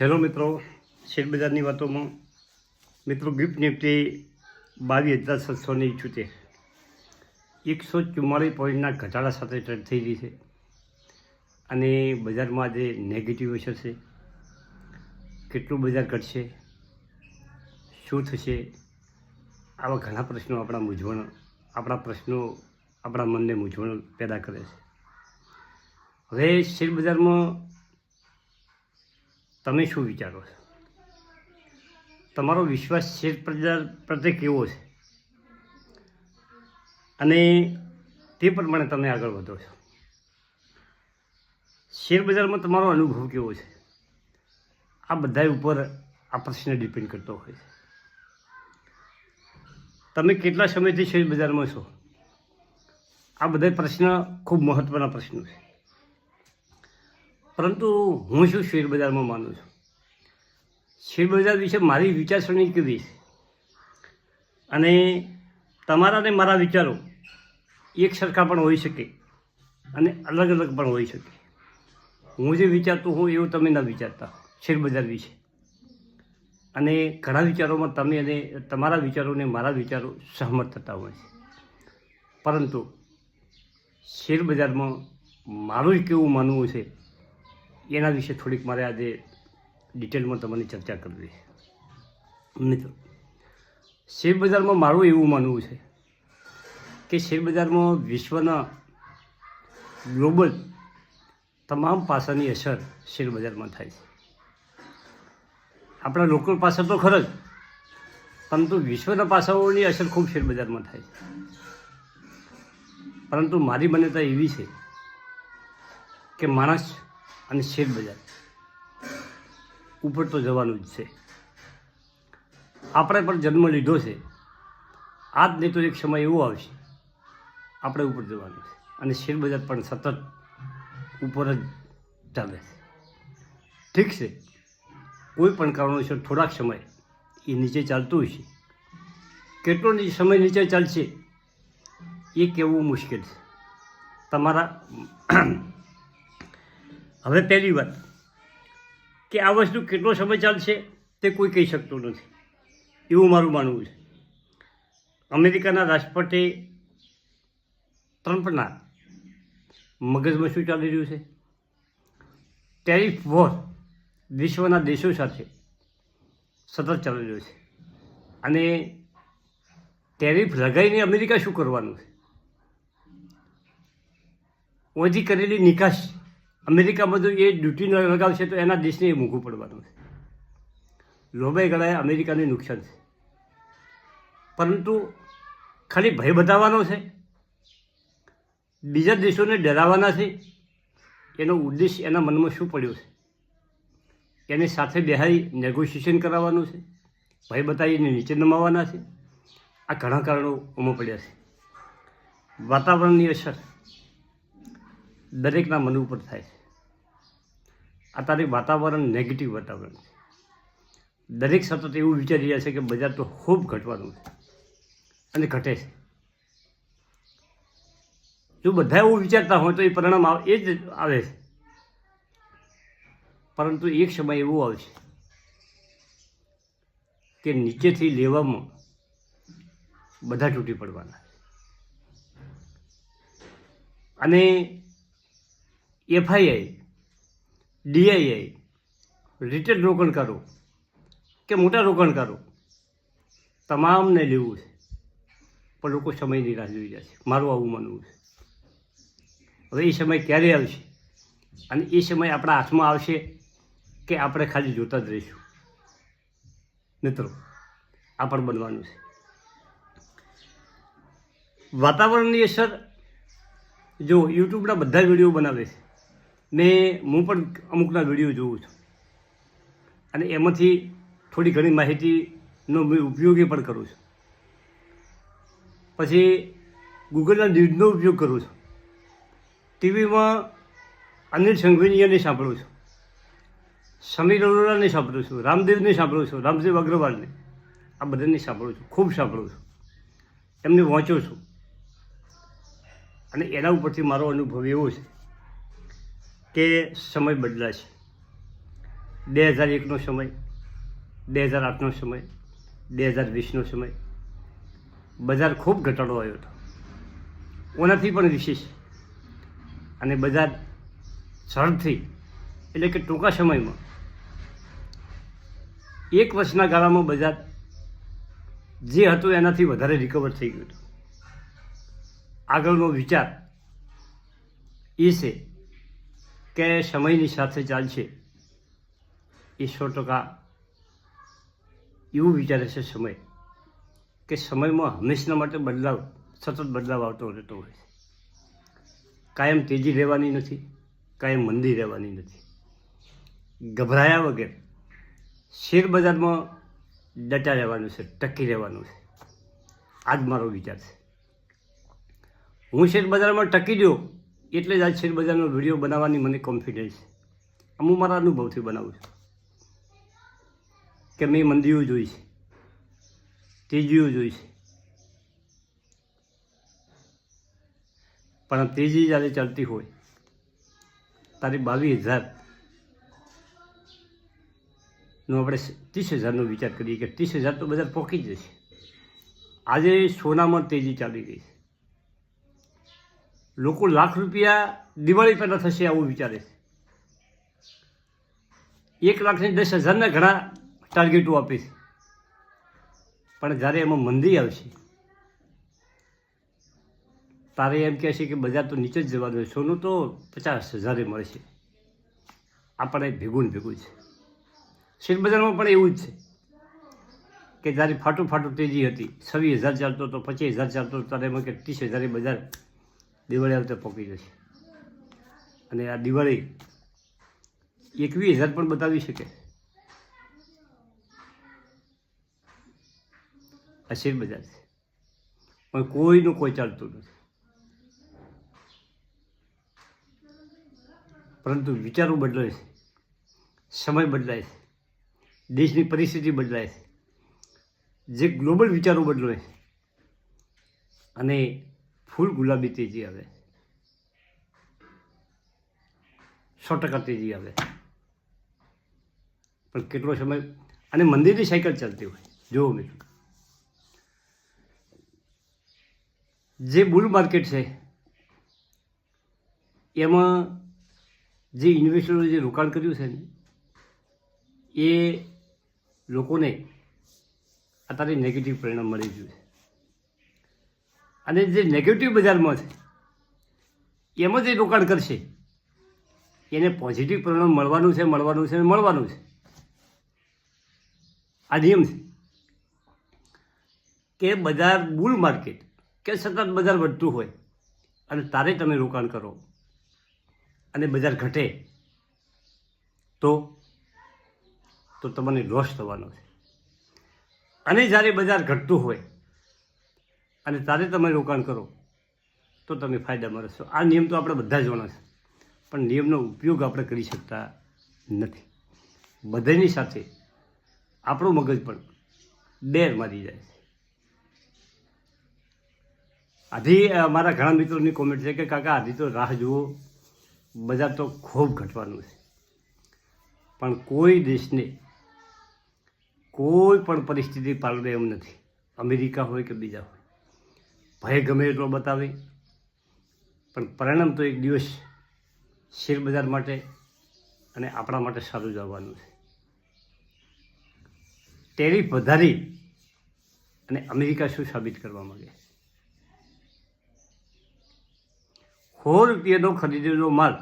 Hello મિત્રો, શેરબજારની વાતોમાં મિત્રો ગિફ્ટ નિફ્ટી બાવીસ હજાર સાતસો ને ઇઠ્યોતેર. એકસો ચુમ્માળીસ પોઈન્ટના ઘટાડા સાથે ટ્રેડ થઈ રહી છે. અને બજારમાં આજે નેગેટિવ અસર છે કેટલું બજાર ઘટશે? શું થશે? આવા ઘણા પ્રશ્નો આપણા મૂંઝવણ, આપણા પ્રશ્નો આપણા મનને મૂંઝવણ પેદા કરે છે. હવે શેરબજારમાં તમે શું વિચારો છો? તમારો વિશ્વાસ શેર બજાર પ્રત્યે કેવો છે? અને તે પ્રમાણે તમે આગળ વધો છો. શેર બજારમાં તમારો અનુભવ કેવો છે? આ બધા ઉપર આ પ્રશ્ન ડિપેન્ડ કરતો હોય છે. તમે કેટલા સમયથી શેર બજારમાં છો? આ બધા પ્રશ્ન ખૂબ મહત્ત્વના પ્રશ્નો છે. પરંતુ હું શું શેર બજારમાં માનું છું? શેર બજાર વિશે મારી વિચારસરણી કેવી છે? અને તમારા ને મારા વિચારો એક સરખા પણ હોઈ શકે અને અલગ અલગ પણ હોઈ શકે. હું જે વિચારતો હોઉં એવું તમે ન વિચારતા શેર બજાર વિશે. અને ઘણા વિચારોમાં તમે અને તમારા વિચારોને મારા વિચારો સહમત થતા હોય છે. પરંતુ શેર બજારમાં મારું જ કેવું માનવું છે એના વિશે થોડીક મારે આજે ડિટેલમાં તમારી ચર્ચા કરવી મિત્રો શેર બજારમાં મારું એવું માનવું છે કે શેર બજારમાં વિશ્વના ગ્લોબલ તમામ પાસાની અસર શેર બજારમાં થાય છે. આપણા લોકલ પાસા તો ખરો જ, પરંતુ વિશ્વના પાસાઓની અસર ખૂબ શેર બજારમાં થાય છે. પરંતુ મારી માન્યતા એવી છે કે માણસ અને શેર બજાર. ઉપર તો જવાનું જ છે. આપણે પણ જન્મ લીધો છે. આજ નહીં તો એક સમય એવો આવશે. આપણે ઉપર જવાનું છે. અને શેર બજાર પણ સતત ઉપર જ ચાલે છે. ઠીક છે. કોઈ પણ કારણોસર થોડાક સમય એ નીચે ચાલતું હશે. કેટલો સમય નીચે ચાલશે એ કહેવું મુશ્કેલ છે. તમારા હવે પહેલી વાત કે આ વસ્તુ કેટલો સમય ચાલશે તે કોઈ કહી શકતું નથી. એવું મારું માનવું છે. અમેરિકાના રાષ્ટ્રપતિ ટ્રમ્પના મગજમાં શું ચાલી રહ્યું છે? ટેરિફ વોર વિશ્વના દેશો સાથે સતત ચાલી રહ્યો છે. અને ટેરિફ લગાવીને અમેરિકા શું કરવાનું છે? ઓછી કરેલી નિકાસ અમેરિકામાં જો એ ડ્યુટી ન લગાવશે તો એના દેશને એ મૂકવું પડવાનું છે. લોભાઈ ગળાએ અમેરિકાને નુકસાન છે. પરંતુ ખાલી ભય બતાવવાનો છે. બીજા દેશોને ડરાવવાના છે. એનો ઉદ્દેશ એના મનમાં શું પડ્યો છે? એને સાથે બેહારી નેગોશિએશન કરાવવાનું છે. ભય બતાવીને નીચે નમાવવાના છે. આ ઘણા કારણો ઉમો પડ્યા છે. વાતાવરણની અસર દરેકના મન ઉપર થાય છે. અત્યારે વાતાવરણ નેગેટિવ વાતાવરણ છે. દરેક સતત એવું વિચારી રહ્યા છે કે બજાર તો ખૂબ ઘટવાનું છે. અને ઘટે છે. જો બધા એવું વિચારતા હોય તો એ પરિણામ આવે, એ જ આવે છે. પરંતુ એક સમય એવો આવશે કે નીચેથી લેવામાં બધા તૂટી પડવાના. અને એફઆઈઆઈ ડીઆઈઆઈ રિટેલ રોકાણકારો કે મોટા રોકાણકારો તમામને લેવું છે. પણ લોકો સમયની રાહ જોઈ રહ્યા છે. મારું આવું માનવું છે. હવે એ સમય ક્યારે આવશે? અને એ સમય આપણા હાથમાં આવશે કે આપણે ખાલી જોતા જ રહીશું? મિત્રો, આ પણ બનવાનું છે. વાતાવરણની અસર, જો યુટ્યુબના બધા વીડિયો બનાવે છે મેં હું પણ અમુકના વીડિયો જોઉં છું. અને એમાંથી થોડી ઘણી માહિતીનો મેં ઉપયોગી પણ કરું છું. પછી ગૂગલના ન્યૂઝનો ઉપયોગ કરું છું. ટીવીમાં અનિલ સંઘવીનીયાને સાંભળું છું. સમીર અરોરાને સાંભળું છું. રામદેવને સાંભળું છું. રામદેવ અગ્રવાલને. આ બધાને સાંભળું છું. ખૂબ સાંભળું છું. એમને વાંચું છું. અને એના ઉપરથી મારો અનુભવ એવો છે કે સમય બદલાશે. બે હજાર એકનો સમય, બે હજાર આઠનો સમય, બે હજાર વીસનો સમય. બજાર ખૂબ ઘટાડો આવ્યો હતો. ઓનાથી પણ વિશેષ. અને બજાર સરળથી એટલે કે ટૂંકા સમયમાં, એક વર્ષના ગાળામાં બજાર જે હતું એનાથી વધારે રિકવર થઈ ગયું હતું. આગળનો વિચાર એ છે કે સમયની સાથે ચાલશે? એ સો ટકા એવું વિચારે છે સમય, કે સમયમાં હંમેશના માટે બદલાવ, સતત બદલાવ આવતો રહેતો હોય છે. કાયમ તેજી રહેવાની નથી, કાયમ મંદી રહેવાની નથી. ગભરાયા વગર શેર બજારમાં ડટા રહેવાનું છે, ટકી રહેવાનું છે. આ જ મારો વિચાર છે. હું શેર બજારમાં ટકી ગયો એટલે જ આ શેર બજારનો વીડિયો બનાવવાની મને કોન્ફિડન્સ છે. હું મારા અનુભવથી બનાવું છું. કે મેં મંદીઓ જોઈ છે તેજીઓ જોઈ છે. પણ તેજી જ્યારે ચાલતી હોય, તારી બાવીસ હજાર નો આપણે ત્રીસ હજારનો વિચાર કરીએ કે ત્રીસ હજાર તો બજાર પહોંચી જશે. આજે સોનામાં તેજી ચાલી રહી છે. લોકો લાખ રૂપિયા દિવાળી પહેલાં થશે આવું વિચારે છે. એક લાખને દસ હજારના ઘણા ટાર્ગેટો આપે છે. પણ જ્યારે એમાં મંદી આવશે, તારે એમ કહે છે કે બજાર તો નીચે જ જવાનું હોય સોનું તો પચાસ હજારે મળશે આપણે ભેગું ભેગું છે. શેરબજારમાં પણ એવું જ છે કે જ્યારે ફાટું ફાટું તેજી હતી, છવ્વીસ હજાર ચાલતો તો પચીસ હજાર ચાલતો હતો, ત્યારે એમાં કે ત્રીસ હજારે બજાર દિવાળી આવતા પહોંચી જશે. અને આ દિવાળી એકવીસ હજાર પણ બતાવી શકે. આ બજાર છે પણ કોઈનું કોઈ ચાલતું નથી. પરંતુ વિચારો બદલાય છે. સમય બદલાય છે. દેશની પરિસ્થિતિ બદલાય છે. જે ગ્લોબલ વિચારો બદલાય છે. અને ફૂલ ગુલાબી તેજી આવે સો ટકા તેજી આવે પણ કેટલો સમય અને મંદિરની સાયકલ ચાલતી હોય, જોવો મિત્રો. જે બુલ માર્કેટ છે, એમાં જે ઇન્વેસ્ટરોએ જે રોકાણ કર્યું છે ને, એ લોકોને અત્યારે નેગેટિવ પરિણામ મળી ગયું છે. અને જે નેગેટિવ બજારમાં છે, એમાં જે રોકાણ કરશે. એને પોઝિટિવ પરિણામ મળવાનું છે મળવાનું છે મળવાનું છે. આ નિયમ છે કે બજાર બુલ માર્કેટ કે સતત બજાર વધતું હોય અને તારે તમે રોકાણ કરો અને બજાર ઘટે, તો તો તમને લોસ થવાનો છે. અને જ્યારે બજાર ઘટતું હોય અને તારે તમે રોકાણ કરો, તો તમે ફાયદામાં રહેશો આ નિયમ તો આપણે બધા જ છે, પણ નિયમનો ઉપયોગ આપણે કરી શકતા નથી. બધાની સાથે આપણું મગજ પણ ડેર મારી જાય છે. આધી મારા ઘણા મિત્રોની કોમેન્ટ છે કે, કાકા આધી તો રાહ જુઓ, બજાર તો ખૂબ ઘટવાનું છે. પણ કોઈ દેશને કોઈ પણ પરિસ્થિતિ પાલવે એમ નથી. અમેરિકા હોય કે બીજા હોય. ભય ગમે એટલો બતાવે. પણ પરિણામ તો એક દિવસ શેર બજાર માટે અને આપણા માટે સારું જ આવવાનું છે. ટેરિફ વધારી અને અમેરિકા શું સાબિત કરવા માંગે? સો રૂપિયાનો ખરીદેલો માલ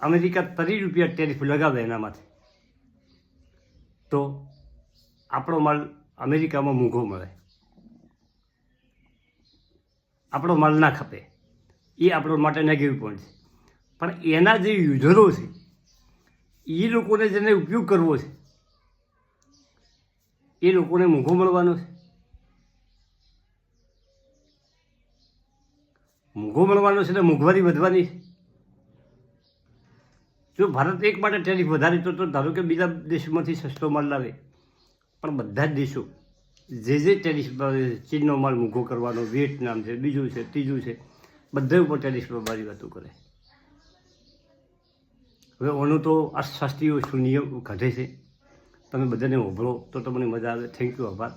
અમેરિકા ત્રીસ રૂપિયા ટેરિફ લગાવે એના માથે તો આપણો માલ અમેરિકામાં મોંઘો મળે. આપણો માલ ના ખપે. એ આપણો માટે નેગેટિવ પોઈન્ટ છે. પણ એના જે યુઝરો છે એ લોકોને જેને ઉપયોગ કરવો છે, એ લોકોને મોંઘો મળવાનો છે. મોંઘો મળવાનો છે એટલે મોંઘવારી વધવાની છે. જો ભારત એક માટે ટેરિફ વધારે તો ધારો કે બીજા દેશોમાંથી સસ્તો માલ લાવે. પણ બધા જ દેશો જે જે ટેનિસ ચીનનો માલ મોંઘો કરવાનો વિયેટનામ છે, બીજું છે, ત્રીજું છે બધે ઉપર ટેનિસ બારી વાતો કરે. હવે ઓનું તો અર્થશાસ્ત્રીઓ શું નિયમ ઘટે છે. તમે બધાને ઉભરો તો તમને મજા આવે. થેન્ક યુ આભાર.